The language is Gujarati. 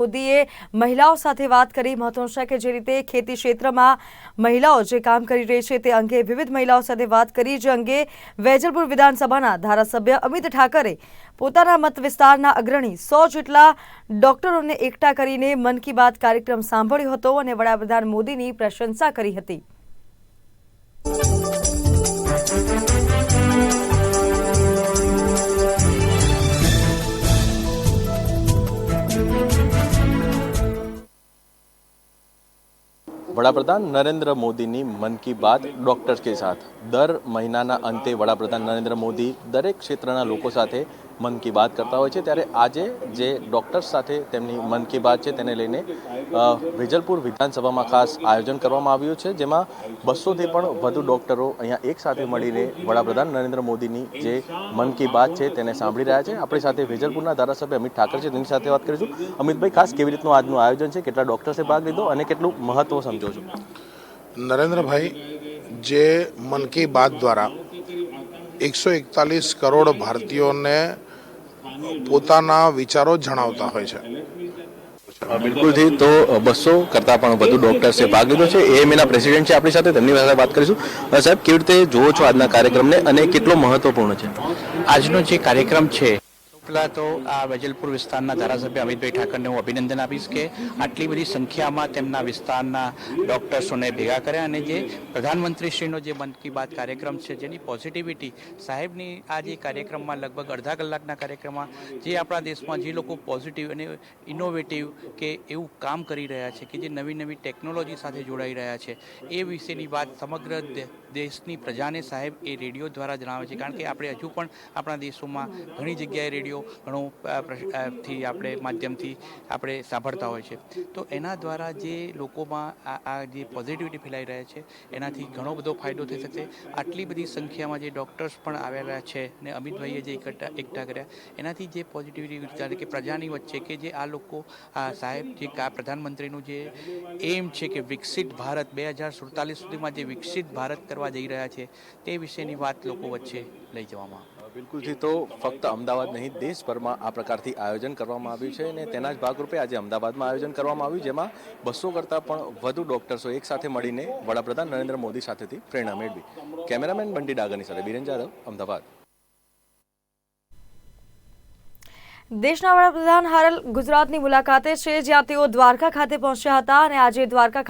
મોદીએ મહિલાઓ સાથે વાત કરી. મહત્વનું છે કે જે રીતે ખેતી ક્ષેત્રમાં મહિલાઓ જે કામ કરી રહી છે તે અંગે વિવિધ મહિલાઓ સાથે વાત કરી, જે અંગે વેજલપુર વિધાનસભાના ધારાસભ્ય અમિત ઠાકરે પોતાના મત વિસ્તારના અગ્રણી સો જેટલા ડોક્ટરોને એકઠા કરીને મન કી બાત કાર્યક્રમ સાંભળ્યો હતો અને વડાપ્રધાન મોદીની પ્રશંસા કરી હતી. વડાપ્રધાન નરેન્દ્ર મોદીની મન કી બાત ડૉક્ટર્સ કે સાથ. દર મહિનાના અંતે વડાપ્રધાન નરેન્દ્ર મોદી દરેક ક્ષેત્રના લોકો સાથે મન કી બાત કરતા હોય છે, ત્યારે આજે જે ડૉક્ટર્સ સાથે તેમની મન કી બાત છે, તેને લઈને વિજલપુર વિધાનસભામાં ખાસ આયોજન કરવામાં આવ્યું છે, જેમાં બસોથી પણ વધુ ડોક્ટરો અહીંયા એક સાથે મળીને વડાપ્રધાન નરેન્દ્ર મોદીની જે મન કી બાત છે, તેને સાંભળી રહ્યા છે. આપણી સાથે વેજલપુરના ધારાસભ્ય અમિત ઠાકર છે તેની સાથે વાત કરીશું. અમિતભાઈ, ખાસ કેવી રીતનું આજનું આયોજન છે? કેટલા ડૉક્ટર્સે ભાગ લીધો અને કેટલું મહત્વ સમજો છો? નરેન્દ્રભાઈ, જે મન કી બાત દ્વારા એકસો એકતાલીસ કરોડ ભારતીયોને પોતાના વિચારો જણાવતા હોય છે. બિલકુલથી તો બસો કરતાં પણ વધુ ડોક્ટર્સે ભાગ લીધો છે. એએમએના પ્રેસિડેન્ટ છે આપણી સાથે. તેમની સાથે વાત કરીશું. સાહેબ કેવી રીતે જુઓ છો આજના કાર્યક્રમને અને કેટલો મહત્વપૂર્ણ છે? આજનો જે કાર્યક્રમ છે પહેલાં તો આ વેજલપુર વિસ્તારના ધારાસભ્ય અમિતભાઈ ઠાકરને હું અભિનંદન આપીશ કે આટલી બધી સંખ્યામાં તેમના વિસ્તારના ડૉક્ટર્સોને ભેગા કર્યા અને જે પ્રધાનમંત્રીશ્રીનો જે મન કી બાત કાર્યક્રમ છે જેની પોઝિટિવિટી સાહેબની આ જે કાર્યક્રમમાં લગભગ અડધા કલાકના કાર્યક્રમમાં જે આપણા દેશમાં જે લોકો પોઝિટિવ અને ઇનોવેટિવ કે એવું કામ કરી રહ્યા છે કે જે નવી નવી ટેકનોલોજી સાથે જોડાઈ રહ્યા છે, એ વિશેની વાત સમગ્ર દેશની પ્રજાને સાહેબ એ રેડિયો દ્વારા જણાવે છે. કારણ કે આપણે હજુ પણ આપણા દેશોમાં ઘણી જગ્યાએ રેડિયો ઘણો થી આપણે માધ્યમથી આપણે સાંભળતા હોય છે. તો એના દ્વારા જે લોકોમાં આ આ જે પોઝિટિવિટી ફેલાઈ રહ્યા છે, એનાથી ઘણો બધો ફાયદો થઈ શકશે. આટલી બધી સંખ્યામાં જે ડૉક્ટર્સ પણ આવેલા છે ને અમિતભાઈએ જે એકઠા એકઠા કર્યા, એનાથી જે પોઝિટિવિટી વિચારે કે પ્રજાની વચ્ચે કે જે આ લોકો, આ સાહેબ જે આ પ્રધાનમંત્રીનું જે એમ છે કે વિકસિત ભારત, બે હજાર સુડતાલીસ સુધીમાં જે વિકસિત ભારત કરવા જઈ રહ્યા છે, તે વિશેની વાત લોકો વચ્ચે લઈ જવામાં બિલકુલથી તો ફક્ત અમદાવાદ નહીં, દેશભરમાં આ પ્રકારથી આયોજન કરવામાં આવ્યું છે અને તેના જ ભાગરૂપે આજે અમદાવાદમાં આયોજન કરવામાં આવ્યું, જેમાં બસો કરતાં પણ વધુ ડોક્ટર્સો એકસાથે મળીને વડાપ્રધાન નરેન્દ્ર મોદી સાથેથી પ્રેરણા મેળવી. કેમેરામેન બંટી ડાગરની સાથે બિરેન જાદવ, અમદાવાદ. દેશના વડાપ્રધાન હાલ ગુજરાતની મુલાકાતે છે જ્યાં તેઓ દ્વારકા ખાતે પહોંચ્યા હતા અને આજે દ્વારકા